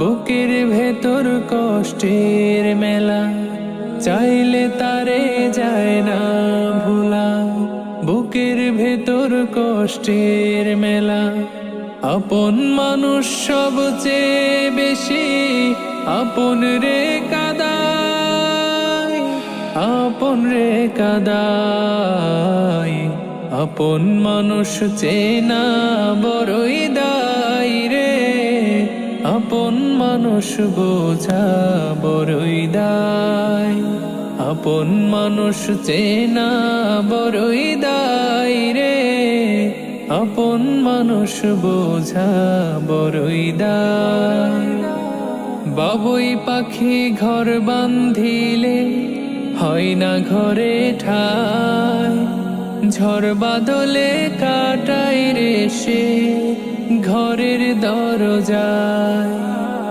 বুকের ভেতর কষ্টের মেলা, চাইলে তারে যায় না ভোলা। বুকের ভেতর কষ্টের মেলা, আপন মানুষ সবচেয়ে বেশি, আপন রে কাদায়, আপন রে কাদায়। আপন মানুষ চেনা বড়ই রে আপন মানুষ বোঝা বড়ই দায়। আপন মানুষ চেনা বড়ই দায় রে। আপন মানুষ বোঝা বড়ই দায়। বাবুই পাখি ঘর বান্ধিলে হয় না ঘরে ঠায়। ঝড় বাদলে কাটাই রে সে। ঘরের দরজায়।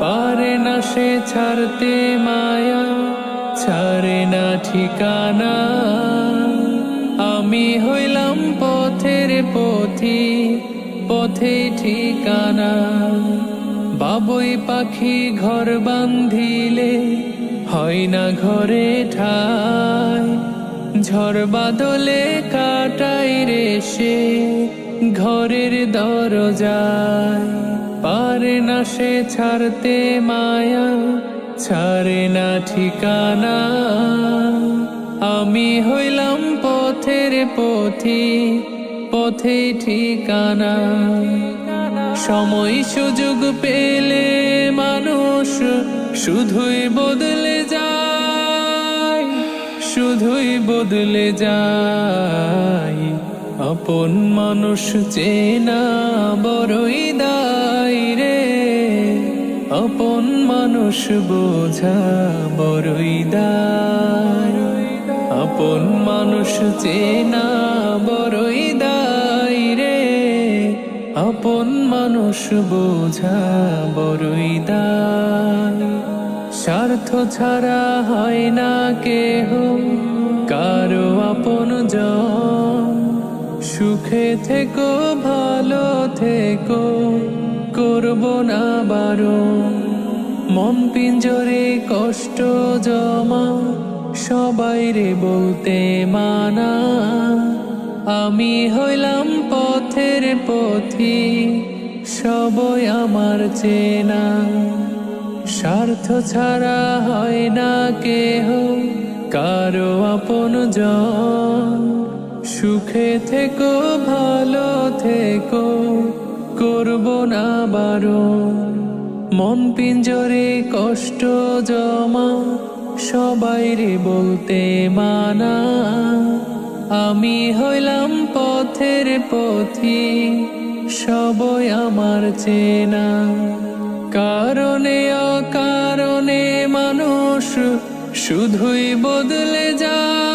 পারে না সে ছাড়তে মায়া, ছাড়ে না ঠিকানা। আমি হইলাম পথের পথি, পথে ঠিকানা। বাবুই পাখি ঘর বান্ধিলে, হয় না ঘরে ঠায়। ঝড় বাদলে কাটাই রে সে ঘরের দরজায়। পারে না সে ছাড়তে মায়া, ছাড়ে না ঠিকানা। আমি হইলাম পথের পথি, পথে ঠিকানা। সময় সুযোগ পেলে মানুষ শুধুই বদলে যায়, শুধুই বদলে যায়। আপন মানুষ চেনা বড়ই দায় রে। আপন মানুষ বোঝা বড়ই দায়। আপন মানুষ চেনা বড়ই দায় রে। আপন মানুষ বোঝা বড়ই দায়। স্বার্থ ছাড়া হয় না কেহ। সুখে থেকো, ভালো থেকো, করব না বারণ মন পিঞ্জরে কষ্ট জমা, সবাই রে বলতে মানা। আমি হইলাম পথের পথি, সবই আমার চেনা। স্বার্থ ছাড়া হয় না কেহ, কারও আপন জন। সুখে থেকো, ভালো থেকো, করব না বারণ মন পিঞ্জরে কষ্ট জমা, সবাই রে বলতে মানা। আমি হইলাম পথের পথি, সবই আমার চেনা। কারণে অকারণে মানুষ, শুধুই বদলে যায়।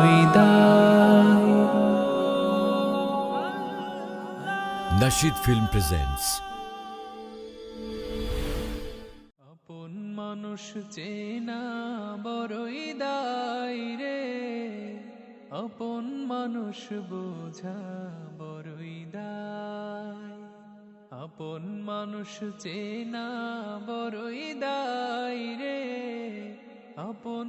Nashid Film presents আপন মানুষ চেনা বড়ই দায় রে। আপন মানুষ বোঝা বড়ই দায়। আপন মানুষ চেনা বড়ই দায় রে। আপন